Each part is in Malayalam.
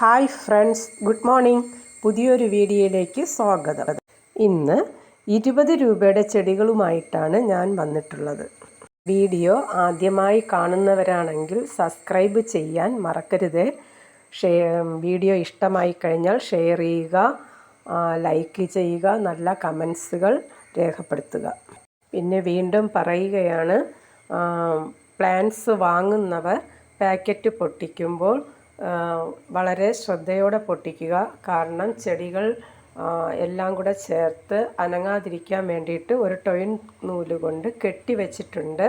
Hi friends good morning. പുതിയൊരു വീഡിയോയിലേക്ക് സ്വാഗതം. ഇന്ന് ഇരുപത് രൂപയുടെ ചെടികളുമായിട്ടാണ് ഞാൻ വന്നിട്ടുള്ളത്. വീഡിയോ ആദ്യമായി കാണുന്നവരാണെങ്കിൽ സബ്സ്ക്രൈബ് ചെയ്യാൻ മറക്കരുത്. വീഡിയോ ഇഷ്ടമായി കഴിഞ്ഞാൽ ഷെയർ ചെയ്യുക ലൈക്ക് ചെയ്യുക നല്ല കമൻസുകൾ രേഖപ്പെടുത്തുക. പിന്നെ വീണ്ടും പറയുകയാണ് പ്ലാന്റ്സ് വാങ്ങുന്നവർ പാക്കറ്റ് പൊട്ടിക്കുമ്പോൾ വളരെ ശ്രദ്ധയോടെ പൊട്ടിക്കുക. കാരണം ചെടികൾ എല്ലാം കൂടെ ചേർത്ത് അനങ്ങാതിരിക്കാൻ വേണ്ടിയിട്ട് ഒരു ടൊയിൻ നൂൽ കൊണ്ട് കെട്ടി വെച്ചിട്ടുണ്ട്.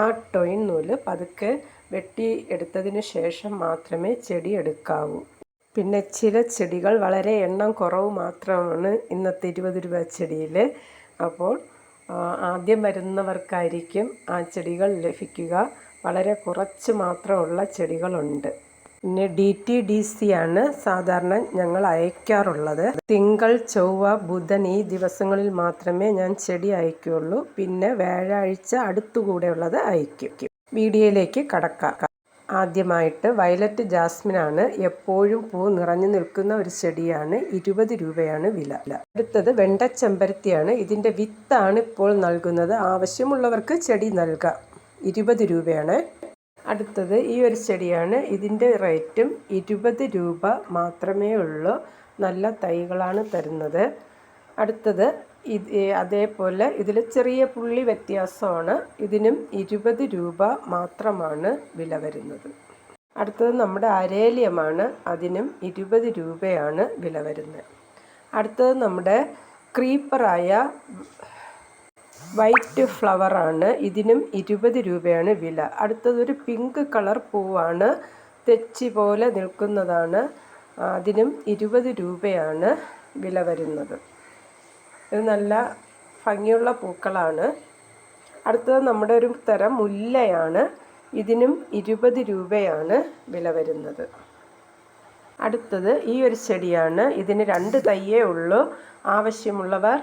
ആ ടൊയിൻ നൂൽ പതുക്കെ വെട്ടി എടുത്തതിന് ശേഷം മാത്രമേ ചെടി എടുക്കാവൂ. പിന്നെ ചില ചെടികൾ വളരെ എണ്ണം കുറവ് മാത്രമാണ് ഇന്നത്തെ ഇരുപത് രൂപ ചെടിയിൽ. അപ്പോൾ ആദ്യം വരുന്നവർക്കായിരിക്കും ആ ചെടികൾ ലഭിക്കുക. വളരെ കുറച്ച് മാത്രമുള്ള ചെടികളുണ്ട്. പിന്നെ ഡി ടി ഡി സി ആണ് സാധാരണ ഞങ്ങൾ അയക്കാറുള്ളത്. തിങ്കൾ ചൊവ്വ ബുധൻ ഈ ദിവസങ്ങളിൽ മാത്രമേ ഞാൻ ചെടി അയക്കുകയുള്ളൂ പിന്നെ വ്യാഴാഴ്ച അടുത്തുകൂടെയുള്ളത് അയക്കും. വീഡിയോയിലേക്ക് കടക്കാം. ആദ്യമായിട്ട് വയലറ്റ് ജാസ്മിനാണ് എപ്പോഴും പൂ നിറഞ്ഞു നിൽക്കുന്ന ഒരു ചെടിയാണ്. ഇരുപത് രൂപയാണ് വില. അടുത്തത് വെണ്ടച്ചെമ്പരത്തിയാണ്. ഇതിന്റെ വിത്താണ് ഇപ്പോൾ നൽകുന്നത്. ആവശ്യമുള്ളവർക്ക് ചെടി നൽകാം. ഇരുപത് രൂപയാണ്. അടുത്തത് ഈ ഒരു ചെടിയാണ്. ഇതിന്റെ റേറ്റും ഇരുപത് രൂപ മാത്രമേ ഉള്ളൂ. നല്ല തൈകളാണ് തരുന്നത്. അടുത്തത് ഇത് അതേപോലെ ഇതിൽ ചെറിയ പുള്ളി വ്യത്യാസമാണ്. ഇതിനും ഇരുപത് രൂപ മാത്രമാണ് വില വരുന്നത്. അടുത്തത് നമ്മുടെ അരേലിയമാണ്. അതിനും ഇരുപത് രൂപയാണ് വില വരുന്നത്. അടുത്തത് നമ്മുടെ ക്രീപ്പറായ വൈറ്റ് ഫ്ലവറാണ്. ഇതിനും ഇരുപത് രൂപയാണ് വില. അടുത്തതൊരു പിങ്ക് കളർ പൂവാണ്. തെച്ചി പോലെ നിൽക്കുന്നതാണ്. അതിനും ഇരുപത് രൂപയാണ് വില വരുന്നത്. ഇത് നല്ല ഭംഗിയുള്ള പൂക്കളാണ്. അടുത്തത് നമ്മുടെ ഒരു തരം മുല്ലയാണ്. ഇതിനും ഇരുപത് രൂപയാണ് വില വരുന്നത്. അടുത്തത് ഈ ഒരു ചെടിയാണ്. ഇതിന് രണ്ട് തയ്യേ ഉള്ളൂ. ആവശ്യമുള്ളവർ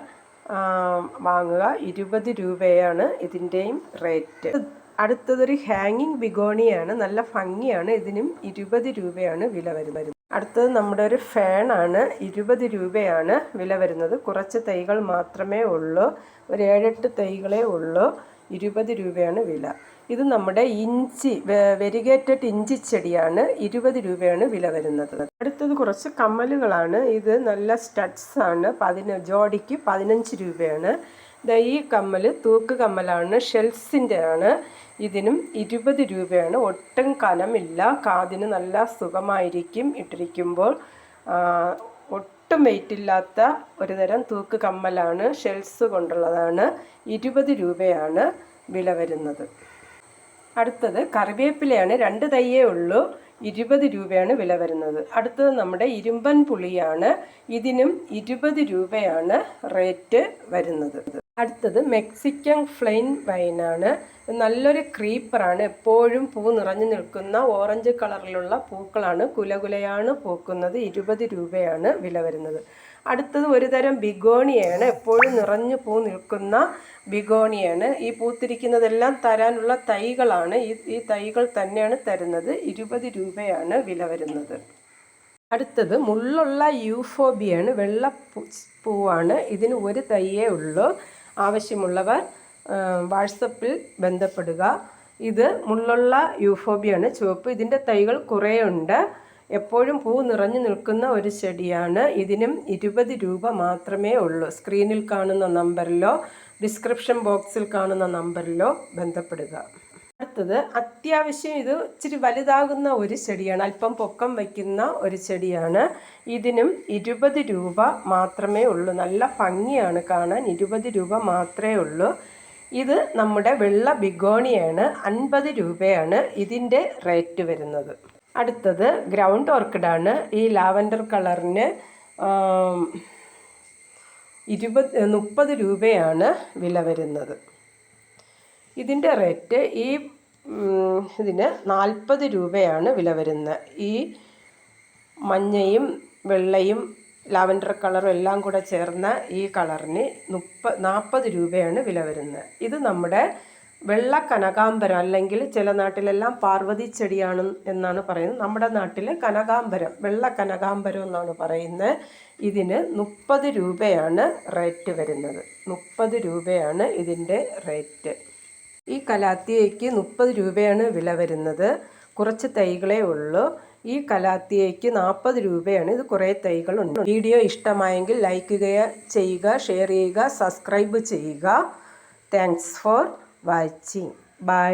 വാങ്ങുക. ഇരുപത് രൂപയാണ് ഇതിന്റെയും റേറ്റ്. അടുത്തതൊരു ഹാങ്ങിങ് ബിഗോണിയാണ്. നല്ല ഭംഗിയാണ്. ഇതിനും ഇരുപത് രൂപയാണ് വില വരുന്നത്. അടുത്തത് നമ്മുടെ ഒരു ഫാനാണ്. ഇരുപത് രൂപയാണ് വില വരുന്നത്. കുറച്ച് തൈകൾ മാത്രമേ ഉള്ളൂ. ഒരു ഏഴെട്ട് തൈകളേ ഉള്ളൂ. ഇരുപത് രൂപയാണ് വില. ഇത് നമ്മുടെ ഇഞ്ചി വെരിഗേറ്റഡ് ഇഞ്ചി ചെടിയാണ് ഇരുപത് രൂപയാണ് വില വരുന്നത്. അടുത്തത് കുറച്ച് കമ്മലുകളാണ്. ഇത് നല്ല സ്റ്റഡ്സ് ആണ്. പതിന ജോഡിക്ക് പതിനഞ്ച് രൂപയാണ്. ഈ കമ്മൽ തൂക്ക് കമ്മലാണ് ഷെൽസിന്റെ ആണ്. ഇതിനും ഇരുപത് രൂപയാണ്. ഒട്ടും കനമില്ല. കാതിന് നല്ല സുഖമായിരിക്കും ഇട്ടിരിക്കുമ്പോൾ. ഒട്ടും വെയിറ്റ് ഇല്ലാത്ത ഒരു തരം തൂക്ക് കമ്മലാണ് ഷെൽസ് കൊണ്ടുള്ളതാണ് ഇരുപത് രൂപയാണ് വില വരുന്നത്. അടുത്തത് കറിവേപ്പിലയാണ് രണ്ട് തയ്യേ ഉള്ളൂ ഇരുപത് രൂപയാണ് വില വരുന്നത്. അടുത്തത് നമ്മുടെ ഇരുമ്പൻ പുളിയാണ് ഇതിനും ഇരുപത് രൂപയാണ് റേറ്റ് വരുന്നത്. അടുത്തത് മെക്സിക്കൻ ഫ്ലെയിൻ വൈനാണ്. നല്ലൊരു ക്രീപ്പറാണ്. എപ്പോഴും പൂ നിറഞ്ഞു നിൽക്കുന്ന ഓറഞ്ച് കളറിലുള്ള പൂക്കളാണ്. കുലകുലയാണ് പൂക്കുന്നത്. ഇരുപത് രൂപയാണ് വില വരുന്നത്. അടുത്തത് ഒരു തരം ബിഗോണിയാണ് എപ്പോഴും നിറഞ്ഞു പൂ നിൽക്കുന്ന ബിഗോണിയാണ് ഈ പൂത്തിരിക്കുന്നതെല്ലാം തരാനുള്ള തൈകളാണ്. ഈ ഈ തൈകൾ തന്നെയാണ് തരുന്നത്. ഇരുപത് രൂപയാണ് വില വരുന്നത്. അടുത്തത് മുള്ളുള്ള യൂഫോബിയാണ്. വെള്ള പൂവാണ്. ഇതിന് ഒരു തൈയേ ഉള്ളൂ. ആവശ്യമുള്ളവർ വാട്സപ്പിൽ ബന്ധപ്പെടുക. ഇത് മുള്ളുള്ള യൂഫോബിയാണ് ചുവപ്പ്. ഇതിന്റെ തൈകൾ കുറേ ഉണ്ട് എപ്പോഴും പൂ നിറഞ്ഞു നിൽക്കുന്ന ഒരു ചെടിയാണ്. ഇതിനും ഇരുപത് രൂപ മാത്രമേ ഉള്ളൂ. സ്ക്രീനിൽ കാണുന്ന നമ്പറിലോ ഡിസ്ക്രിപ്ഷൻ ബോക്സിൽ കാണുന്ന നമ്പറിലോ ബന്ധപ്പെടുക. അടുത്തത് അത്യാവശ്യം ഇത് ഇച്ചിരി വലുതാകുന്ന ഒരു ചെടിയാണ്. അല്പം പൊക്കം വയ്ക്കുന്ന ഒരു ചെടിയാണ്. ഇതിനും ഇരുപത് രൂപ മാത്രമേ ഉള്ളൂ. നല്ല ഭംഗിയാണ് കാണാൻ. ഇരുപത് രൂപ മാത്രമേ ഉള്ളൂ. ഇത് നമ്മുടെ വെള്ള ബിഗോണിയാണ്. അൻപത് രൂപയാണ് ഇതിന്റെ റേറ്റ് വരുന്നത്. അടുത്തത് ഗ്രൗണ്ട് ഓർക്കിഡാണ്. ഈ ലാവൻഡർ കളറിന് ഇരുപത് മുപ്പത് രൂപയാണ് വില വരുന്നത്. ഇതിന്റെ റേറ്റ് ഈ ഇതിന് നാൽപ്പത് രൂപയാണ് വില വരുന്നത്. ഈ മഞ്ഞയും വെള്ളയും ലാവൻഡർ കളറും എല്ലാം കൂടെ ചേർന്ന ഈ കളറിന് മുപ്പ നാൽപ്പത് രൂപയാണ് വില വരുന്നത്. ഇത് നമ്മുടെ വെള്ള കനകാംബരം അല്ലെങ്കിൽ ചില നാട്ടിലെല്ലാം പാർവതി ചെടിയാണ് എന്നാണ് പറയുന്നത്. നമ്മുടെ നാട്ടിൽ കനകാംബരം വെള്ള കനകാംബരം എന്നാണ് പറയുന്നത്. ഇതിന് മുപ്പത് രൂപയാണ് റേറ്റ് വരുന്നത്. മുപ്പത് രൂപയാണ് ഇതിന്റെ റേറ്റ്. ഈ കലാത്തിയയ്ക്ക് മുപ്പത് രൂപയാണ് വില വരുന്നത്. കുറച്ച് തൈകളേ ഉള്ളൂ. ഈ കലാത്തിയയ്ക്ക് നാൽപ്പത് രൂപയാണ്. ഇത് കുറേ തൈകളുണ്ട്. വീഡിയോ ഇഷ്ടമായെങ്കിൽ ലൈക്ക് ചെയ്യുക ഷെയർ ചെയ്യുക സബ്സ്ക്രൈബ് ചെയ്യുക. Thanks for watching. ബൈ.